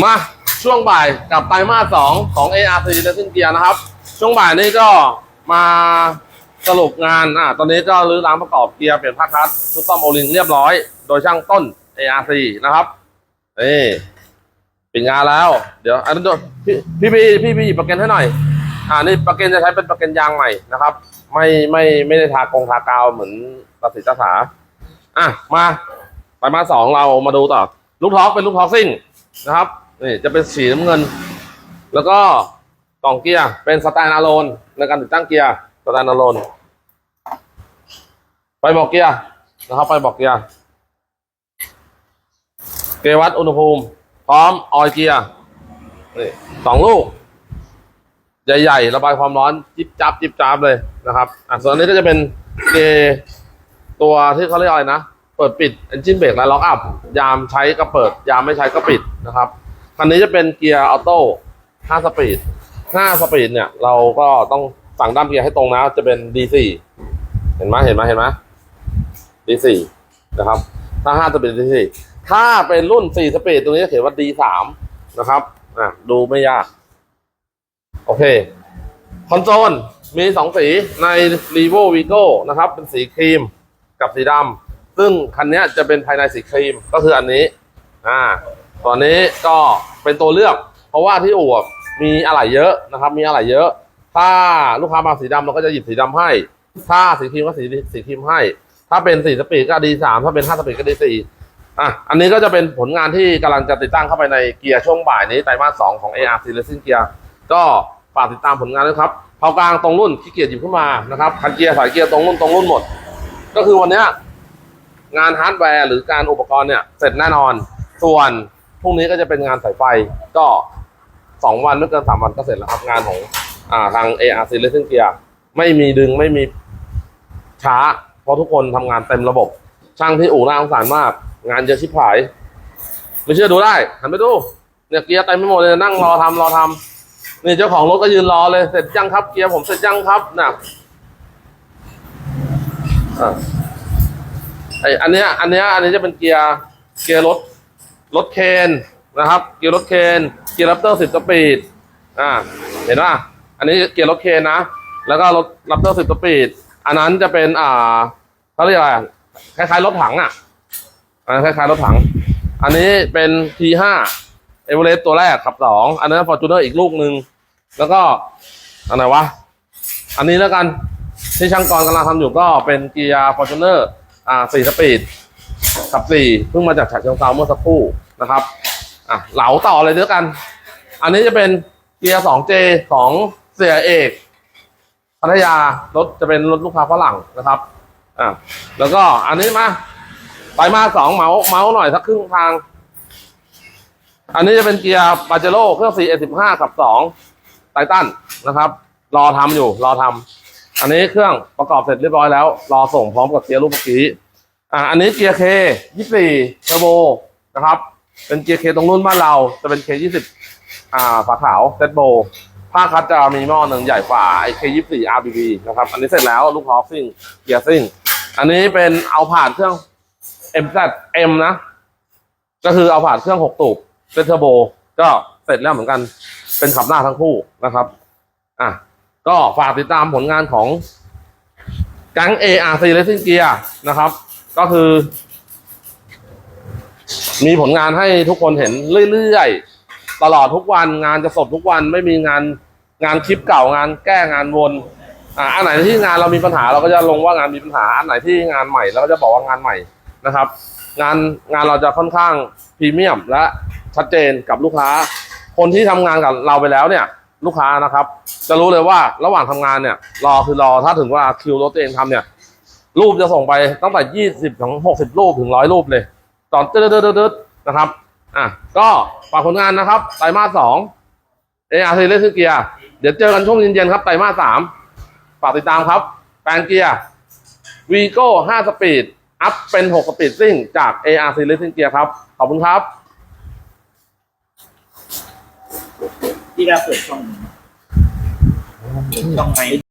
มาช่วงบ่ายกับไตรมาสสองของ ARC และซินเกียนะครับ ช่วงบ่ายนี้ก็มาสรุปงานอะตอนนี้ก็รื้อร้านประกอบเกียร์เปลี่ยนผ้าคัสชุดซ่อมโอลิงเรียบร้อย โดยช่างต้น ARC นะครับนี่ปิดงานแล้ว เดี๋ยวอันนั้นพี่พี่พี่พี่พี่หยิบประกันให้หน่อย อ่านี่ประกันจะใช้เป็นประกันยางใหม่นะครับ ไม่ไม่ไม่ได้ทากงทากาวเหมือนตัดสินตัดสาอะมาไตรมาสสองเรามาดูต่อ ลูกท็อกเป็นลูกท็อกซิ่งนะครับ นี่จะเป็นสีน้ำเงิน แล้วก็กล่องเกียร์เป็นสแตนอะโลนในการติดตั้งเกียร์สแตนอะโลนไปบอกเกียร์นะครับไปบอกเกียร์เกวัดอุณหภูมิ พร้อมออยเกียร์นี่สองลูก ใหญ่ๆ ระบายความร้อนจิบจับจิบจับเลยนะครับอะส่วนนี้ก็จะเป็นเกตัวที่เขาเรียกอะไรนะ เปิดปิด engine brake และ lock up ยามใช้ก็เปิด ยามไม่ใช้ก็ปิดนะครับ คันนี้จะเป็นเกียร์ออโต้5สปีด5สปีดเนี่ย เราก็ต้องสั่งด้ามเกียร์ให้ตรงนะ จะเป็น D4 เห็นไหมเห็นไหมเห็นไหม D4 นะครับ ถ้า5สปีด D4 ถ้าเป็นรุ่น 4 สปีดตรงนี้จะเขียนว่า D3 นะครับอะดูไม่ยาก โอเค คอนโซลมีสองสีใน r e v o Vigo นะครับ เป็นสีครีมกับสีดำซึ่งคันนี้จะเป็นภายในสีครีมก็คืออันนี้ อ่า ตอนนี้ก็เป็นตัวเลือก เพราะว่าที่อู่มีอะไหล่เยอะนะครับ มีอะไหล่เยอะ ถ้าลูกค้ามาสีดำเราก็จะหยิบสีดำให้ ถ้าสีครีมก็สีสีครีมให้ ถ้าเป็นสีสปีดก็ดีสามถ้าเป็นห้าสปีดก็ดีสี่อะอันนี้ก็จะเป็นผลงานที่กำลังจะติดตั้งเข้าไปในเกียร์ช่วงบ่ายนี้ไตรมาสสองของ ARC Racing Gear ก็ฝากติดตามผลงานด้วยครับเผากลางตรงรุ่นขี้เกียจหยิบขึ้นมานะครับคันเกียร์สายเกียร์ตรงรุ่นตรงรุ่นหมด ก็คือวันนี้งานฮาร์ดแวร์หรือการอุปกรณ์เนี่ยเสร็จแน่นอน ส่วน พรุ่งนี้ก็จะเป็นงานสายไฟก็สองวันไม่เกินสามวันก็เสร็จแล้วครับงานของอ่าทาง ARC Racing Gear ไม่มีดึงไม่มีช้า เพราะทุกคนทำงานเต็มระบบ ช่างที่อู่น่าสงสารมาก งานเยอะชิบหาย ไม่เชื่อดูได้หันไปดูเนี่ยเกียร์เต็มไปหมดเลยนั่งรอทำรอทำนี่เจ้าของรถก็ยืนรอเลยเสร็จยังครับเกียร์ผมเสร็จยังครับนะอะไออันเนี้ยอันเนี้ยอันนี้จะเป็นเกียร์เกียร์รถ รถเคนนะครับ เกียร์รถเคนเกียร์รับเตอร์สิบสปีดอ่าเห็นป่ะอันนี้เกียร์รถเคนนะ แล้วก็รถรับเตอร์สิบสปีดอันนั้นจะเป็นอ่าเขาเรียกอะไรอะคล้ายๆรถถังอะอันนั้นคล้ายๆรถถัง อันนี้เป็น T5 เอเวอเรสต์ตัวแรกขับสองอันนั้นฟอร์จูเนอร์อีกลูกหนึ่งแล้วก็อันไหนวะอันนี้แล้วกันที่ช่างกรกำลังทำอยู่ก็เป็นเกียร์ฟอร์จูเนอร์อ่าสี่สปีด ขับสี่เพิ่งมาจากฉะเชิงเทราเมื่อสักครู่นะครับอะเหลาต่อเลยด้วยกัน อันนี้จะเป็นเกียร์ 2J ของเสียเอกพัทยารถจะเป็นรถลูกค้าฝรั่งนะครับอะแล้วก็อันนี้มาไปมาสองเมาส์เมาส์หน่อยสักครึ่งทาง อันนี้จะเป็นเกียร์บาเจโร่เครื่อง 4S15 กับ2ไททันนะครับ รอทำอยู่ รอทำอันนี้เครื่องประกอบเสร็จเรียบร้อยแล้ว รอส่งพร้อมกับเกียร์รูปเมื่อกี้ อ่าอันนี้เกียร์ K 24เทอร์โบนะครับ เป็นเกียร์ K ตรงรุ่นบ้านเราจะเป็น K 20อ่าฝาขาวเซตโบผ้าคัดจะมีหม้อหนึ่งใหญ่กว่าไอ้ K 24 RBB นะครับ อันนี้เสร็จแล้วลูกฮอฟซิ่งเกียร์ซิ่ง อันนี้เป็นเอาผ่านเครื่อง MZ M นะ ก็คือเอาผ่านเครื่องหกตูบเป็นเทอร์โบ ก็เสร็จแล้วเหมือนกันเป็นขับหน้าทั้งคู่นะครับ อะก็ฝากติดตามผลงานของก๊ง ARC Racing Gear นะครับ ก็คือ มีผลงานให้ทุกคนเห็นเรื่อยๆ ตลอดทุกวันงานจะสดทุกวันไม่มีงานงานคลิปเก่างานแก้งานวนอ่าอันไหนที่งานเรามีปัญหาเราก็จะลงว่างานมีปัญหาอันไหนที่งานใหม่เราก็จะบอกว่างานใหม่นะครับ งานงานเราจะค่อนข้างพรีเมียมและชัดเจนกับลูกค้า คนที่ทำงานกับเราไปแล้วเนี่ย ลูกค้านะครับ จะรู้เลยว่าระหว่างทำงานเนี่ย รอคือรอถ้าถึงเวลาคิวรถตัวเองทำเนี่ย รูปจะส่งไปตั้งแต่ยี่สิบถึงหกสิบรูปถึงร้อยรูปเลยตอนเดืดๆๆนะครับ อะ ก็ฝากผลงานนะครับ ไตรมาสสองเออาร์ซีเลสเกียร์ เดี๋ยวเจอกันช่วงเย็นๆครับ ไตรมาสสามฝากติดตามครับ แปลงเกียร์วีโก้ห้าสปีด อัพเป็นหกสปีดซิ่งจาก ARC Racing Gear ครับ ขอบคุณครับ ที่เราเปิดช่องนี้ช่องไหน